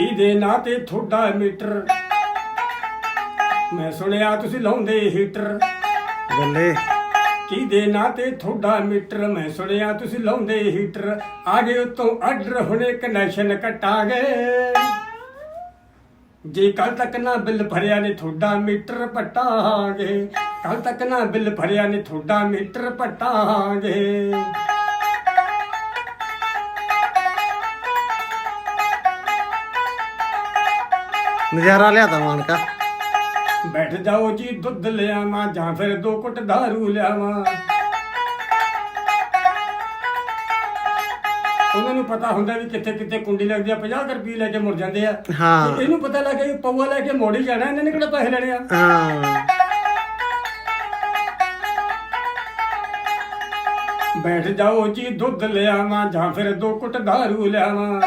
ਕੀ ਦੇ ਨਾਂ ਤੇ ਤੁਹਾਡਾ ਮੀਟਰ। ਮੈਂ ਸੁਣਿਆ ਤੁਸੀਂ ਲਾਉਂਦੇ ਹੀਟਰ। ਬੱਲੇ। ਕੀ ਦੇ ਨਾਂ ਤੇ ਤੁਹਾਡਾ ਮੀਟਰ। ਮੈਂ ਸੁਣਿਆ ਤੁਸੀਂ ਲਾਉਂਦੇ ਹੀਟਰ। ਆਗੇ ਉਤੋਂ ਆਰਡਰ ਹੁਣੇ ਕਨੈਕਸ਼ਨ ਕਟਾਂਗੇ ਜੇ ਕੱਲ ਤੱਕ ਨਾ ਬਿੱਲ ਭਰਿਆ ਨੇ ਤੁਹਾਡਾ ਮੀਟਰ ਪਟਾਂਗੇ। ਕੱਲ ਤੱਕ ਨਾ ਬਿੱਲ ਭਰਿਆ ਨੇ ਤੁਹਾਡਾ ਮੀਟਰ ਪਟਾਂਗੇ। ਨਜ਼ਾਰਾ ਲਿਆਦਾ ਮਾਨਕਾ। ਬੈਠ ਜਾਓ ਜੀ ਦੁੱਧ ਲਿਆਵਾਂ ਜਾਂ ਫਿਰ ਦੋ ਕੁੱਟ ਦਾਰੂ ਲਿਆਵਾਂ। ਉਹਨਾਂ ਨੂੰ ਪਤਾ ਹੁੰਦਾ ਵੀ ਕਿੱਥੇ ਕਿੱਥੇ ਕੁੰਡੀ ਲੱਗਦੀ ਆ 50 ਰੁਪਏ ਲੈ ਕੇ ਮੁੜ ਜਾਂਦੇ ਆ। ਹਾਂ। ਤੇ ਇਹਨੂੰ ਪਤਾ ਲੱਗਾ ਕਿ ਪਊਆ ਲੈ ਕੇ ਮੋੜ ਜਾਣਾ ਇਹਨਾਂ ਨੇ ਕਿਹੜਾ ਪੈਸੇ ਲੈਣੇ ਆ? ਹਾਂ। ਬੈਠ ਜਾਓ ਜੀ ਦੁੱਧ ਲਿਆਵਾਂ ਜਾਂ ਫਿਰ ਦੋ ਕੁੱਟ ਦਾਰੂ ਲਿਆਵਾਂ।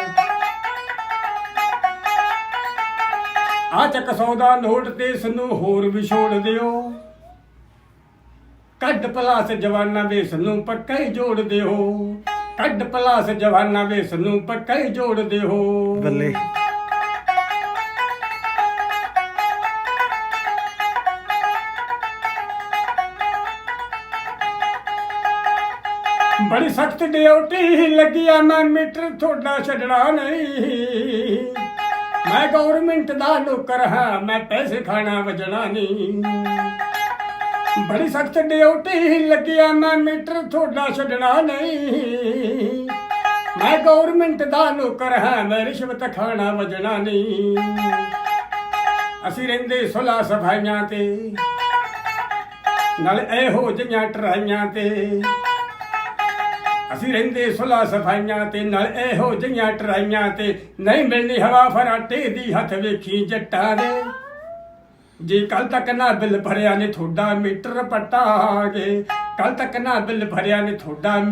ਆ ਚੱਕ ਸੌਦਾ ਨੋਟ ਤੇ ਇਸ ਨੂੰ ਹੋਰ ਵੀ ਛੋੜ ਦਿਓ। ਕੱਢ ਪਲਾਸ ਜਵਾਨਾ ਵੇਸ ਨੂੰ ਪੱਕਾ ਹੀ ਜੋੜ ਦਿਓ। ਕੱਢ ਪਲਾਸ ਜਵਾਨਾ ਵੇਸ ਨੂੰ ਪੱਕਾ ਹੀ ਜੋੜ ਦਿਓ। ਬੱਲੇ। ਬੜੀ ਸਖਤ ਡਿਊਟੀ ਲੱਗੀ ਆ ਮੈਂ ਮੀਟਰ ਤੁਹਾਡਾ ਛੱਡਣਾ ਨਹੀਂ। ਮੈਂ ਗਵਰਨਮੈਂਟ ਦਾ ਨੌਕਰ ਹਾਂ, ਮੈਂ ਪੈਸੇ ਖਾਣਾ ਵਜਣਾ ਨਹੀਂ ਬੜੀ ਸਖਤ ਡਿਊਟੀ ਲੱਗੀ ਮੈਂ ਮੀਟਰ ਤੁਹਾਡਾ ਛੱਡਣਾ ਨਹੀਂ। ਮੈਂ ਗਵਰਨਮੈਂਟ ਦਾ ਨੌਕਰ ਹਾਂ ਮੈਂ ਰਿਸ਼ਵਤ ਖਾਣਾ ਵਜਣਾ ਨਹੀਂ ਅਸੀਂ ਰਹਿੰਦੇ ਸੁਲਾ ਸਫਾਈਆਂ ਤੇ, ਨਾਲ ਇਹੋ ਜਿਹੀਆਂ ਟਰਾਈਆਂ ਤੇ। ਅਸੀਂ ਰਹਿੰਦੇ ਸੁਲਾ ਸਫਾਈਆਂ ਤੇ, ਨਾਲ ਇਹੋ ਜਿਹੀਆਂ ਟਰਾਈਆਂ ਤੇ। ਨਹੀਂ ਮਿਲਣੀ ਹਵਾ ਫਰਾਟੇ ਦੀ ਹੱਥ ਵੇਖੀ ਜੱਟਾਂ ਦੇ। ਜੇ ਕੱਲ ਤੱਕ ਨਾ ਬਿੱਲ ਭਰਿਆ ਨੇ, ਤੁਹਾਡਾ ਮੀਟਰ ਪਟਾਂਗੇ। ਕੱਲ ਤੱਕ ਨਾ ਬਿੱਲ ਭਰਿਆ ਨੇ, ਤੁਹਾਡਾ ਮੀ-